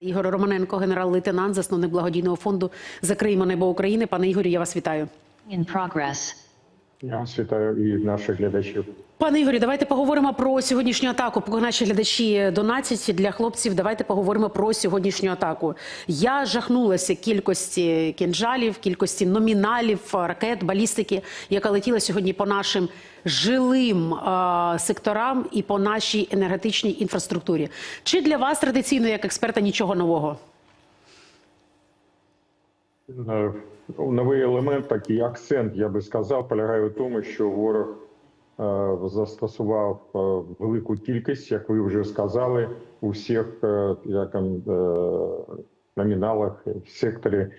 Ігор Романенко, генерал-лейтенант, засновник благодійного фонду Закриємо небо України. Пане Ігорі, я вас вітаю. In progress. Я вас вітаю і наших глядачів. Пане Ігорі, давайте поговоримо про сьогоднішню атаку. Поки наші глядачі донатять для хлопців. Давайте поговоримо про сьогоднішню атаку. Я жахнулася кількості кінжалів, кількості номіналів, ракет, балістики, яка летіла сьогодні по нашим жилим е, секторам і по нашій енергетичній інфраструктурі. Чи для вас традиційно, як експерта, нічого нового? Е, Новий елемент, такий акцент, я би сказав, полягає в тому, що ворог застосував е, велику кількість, як ви вже сказали, у всіх е, як, е, номіналах в секторі е,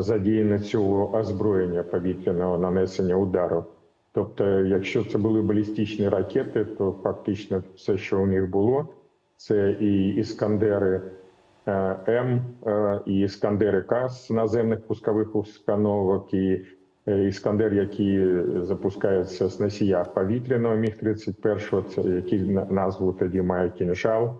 задіяно цього озброєння повітряного нанесення удару. Тобто, якщо це були балістичні ракети, то фактично все, що у них було, це і іскандери е, М, е, і іскандери К з наземних пускових установок, і е, іскандер, які запускаються з носія повітряного міг 31 це які на- назву тоді має кінжал,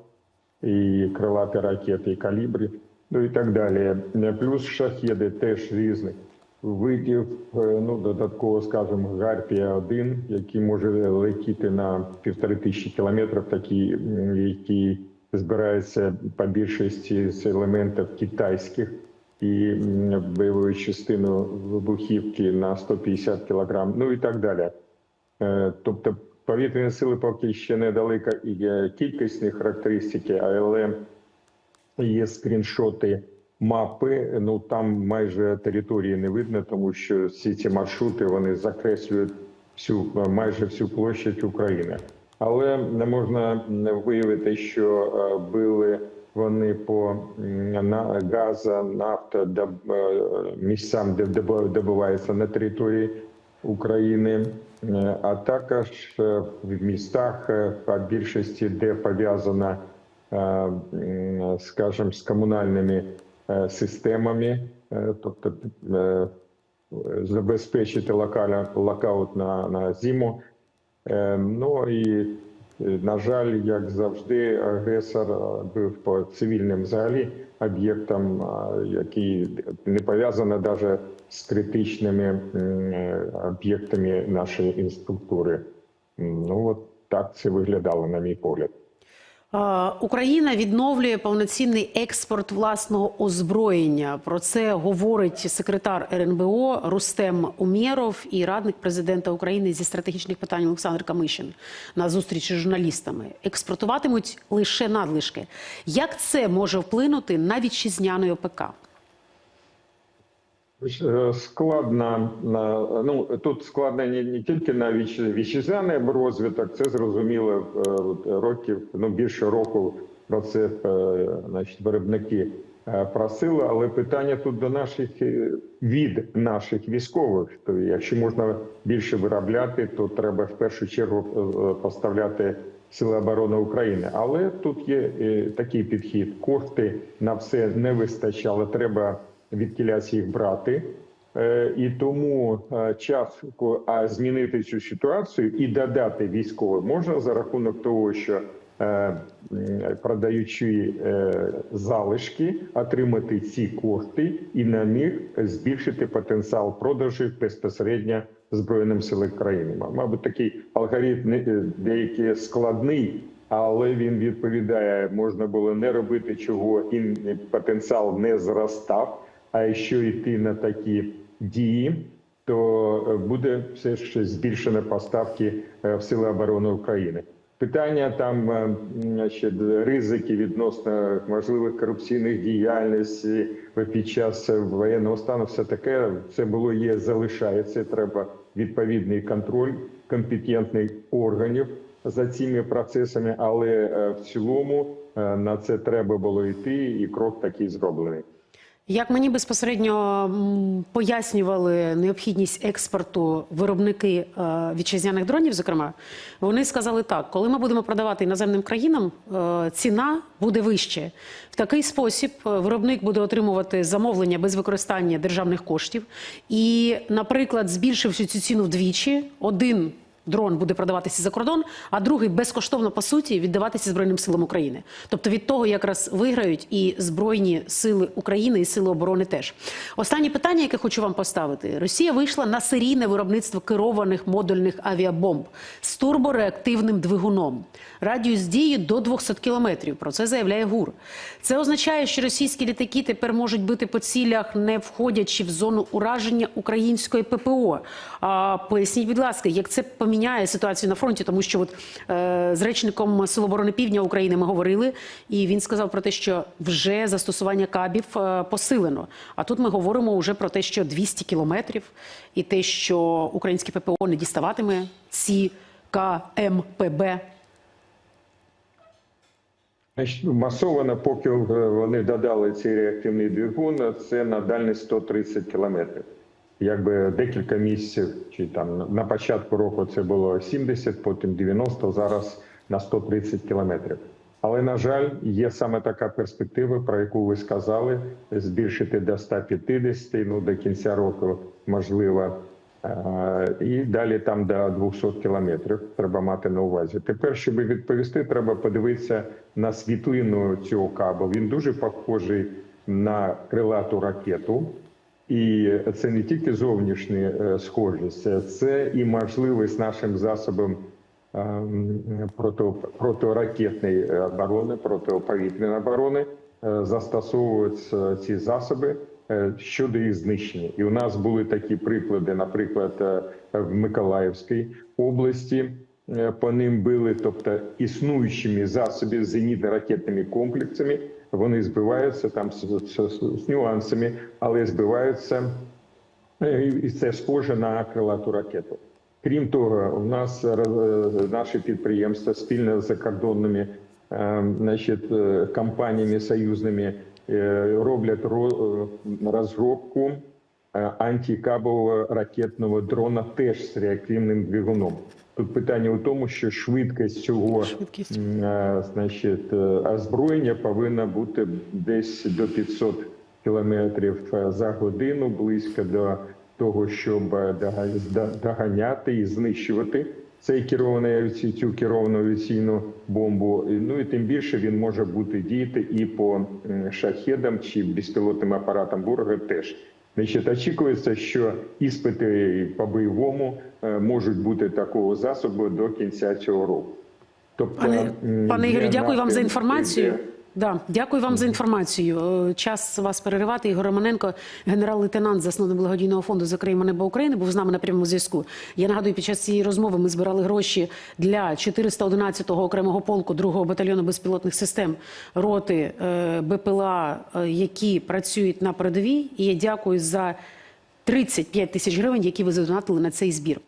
і крилаті ракети, і калібри, ну і так далі. Е, Плюс шахеди теж різних видів. е, Ну додатково, скажімо, Гарпія 1 який може летіти на півтори тисячі кілометрів, такі, які збираються по більшості з елементів китайських і м, бойовою частиною вибухівки на 150 кілограм, ну і так далі. Е, Тобто повітряні сили поки ще недалеко і е, кількісні характеристики, але є скріншоти мапи. Ну там майже території не видно, тому що всі ці маршрути вони закреслюють всю майже всю площадь України. Але не можна виявити, що е, били вони по на газа, нафта доб- е, місцям, де доб- добувається на території України, е, а також е, в містах е, по більшості, де пов'язана, скажімо, з комунальними системами, тобто забезпечити локаут на, на зиму. Ну і на жаль, як завжди, агресор був по цивільним взагалі об'єктам, е, які не пов'язані навіть з критичними е, об'єктами нашої інструктури. Ну от так це виглядало, на мій погляд. Е, Україна відновлює повноцінний експорт власного озброєння. Про це говорить секретар РНБО Рустем Умєров і радник президента України зі стратегічних питань Олександр Камишин на зустрічі з журналістами. Експортуватимуть лише надлишки. Як це може вплинути на вітчизняний ОПК? Е, Складно ну тут складно не, не тільки на вітчизняний розвиток, це зрозуміло е, років, ну більше року про це е, значить, виробники просили. Але питання тут до наших від наших військових. То якщо можна більше виробляти, то треба в першу чергу поставляти Сили оборони України. Але тут є такий підхід: кошти на все не вистачало. Треба від їх брати. Е, І тому е, час змінити цю ситуацію і додати військовим можна за рахунок того, що е, продаючи залишки, отримати ці кошти і на них збільшити потенціал продажів безпосередньо збройним силам країни. Мабуть, такий алгоритм деякий складний. Але він відповідає, можна було не робити чого, і потенціал не зростав. А якщо йти на такі дії, то е, буде все ж збільшено поставки е, в Сили оборони України. Питання там е, ще ризики відносно можливих корупційних діяльностей під час воєнного стану, все таке це було є, залишається. Треба відповідний контроль компетентних органів за цими процесами, але е, в цілому е, на це треба було йти, і крок такий зроблений. Як мені безпосередньо пояснювали необхідність експорту виробники е, вітчизняних дронів, зокрема, вони сказали так: коли ми будемо продавати іноземним країнам, е, ціна буде вище. В такий спосіб е, виробник буде отримувати замовлення без використання державних коштів. І, наприклад, збільшивши цю ціну вдвічі, один дрон буде продаватися за кордон, а другий безкоштовно по суті віддаватися Збройним силам України. Тобто від того якраз виграють і Збройні сили України, і сили оборони теж. Останнє питання, яке хочу вам поставити: Росія вийшла на серійне виробництво керованих модульних авіабомб з турбореактивним двигуном. Радіус дії до 200 кілометрів. Про це заявляє ГУР. Це означає, що російські літаки тепер можуть бити по цілях, не входячи в зону ураження української ППО. А поясніть, будь ласка, як це поміняє ситуацію на фронті? Тому що от е, з речником Сил оборони Півдня України ми говорили, і він сказав про те, що вже застосування кабів е, посилено. А тут ми говоримо вже про те, що 200 кілометрів, і те, що українське ППО не діставатиме ці КМПБ. Значить, масовано, поки е, вони додали цей реактивний двигун, це на дальність 130 кілометрів. Якби декілька місяців, чи там на початку року це було 70, потім 90, зараз на 130 кілометрів. Але на жаль, є саме така перспектива, про яку ви сказали, збільшити до 150, ну до кінця року можливо. Е, І далі там до 200 кілометрів треба мати на увазі. Тепер, щоб відповісти, треба подивитися на світлину цього кабу. Він дуже похожий на крилату ракету. І це не тільки зовнішня е, схожість, це і можливість нашим засобам ем, проти, протиракетної оборони, протиповітряної оборони е, застосовувати е, ці засоби е, щодо їх знищення. І у нас були такі приклади, наприклад, е, в Миколаївській області. е, По ним били, тобто існуючими засобами зенітно-ракетними комплексами. Вони збиваються там з, з, з нюансами, але збиваються Е, і це схоже на крилату ракету. Крім того, у нас е, наші підприємства спільно з закордонними е, значить, компаніями союзними роблять ро- розробку антикабового ракетного дрона теж з реактивним двигуном. Тут питання у тому, що швидкість цього Швидкість. е, значить, е, озброєння повинна бути десь до 500 кілометрів е, за годину, близько до того, щоб доганяти і знищувати цей керований цю керовану авіаційну бомбу. Ну і тим більше він може бути діяти і по шахедам чи безпілотним апаратам ворога теж. Значить, очікується, що іспити по бойовому е, можуть бути такого засобу до кінця цього року. Тобто, Пане, пане Ігорю, дякую вам за інформацію. Да, дякую вам за інформацію. Е, Час вас переривати. Ігор Романенко, генерал-лейтенант, засновник благодійного фонду «Закриємо небо України, був з нами на прямому зв'язку. Я нагадую, під час цієї розмови ми збирали гроші для 411-го окремого полку 2-го батальйону безпілотних систем роти е, БПЛА, е, які працюють на передовій. І я дякую за 35 тисяч гривень, які ви задонатили на цей збір.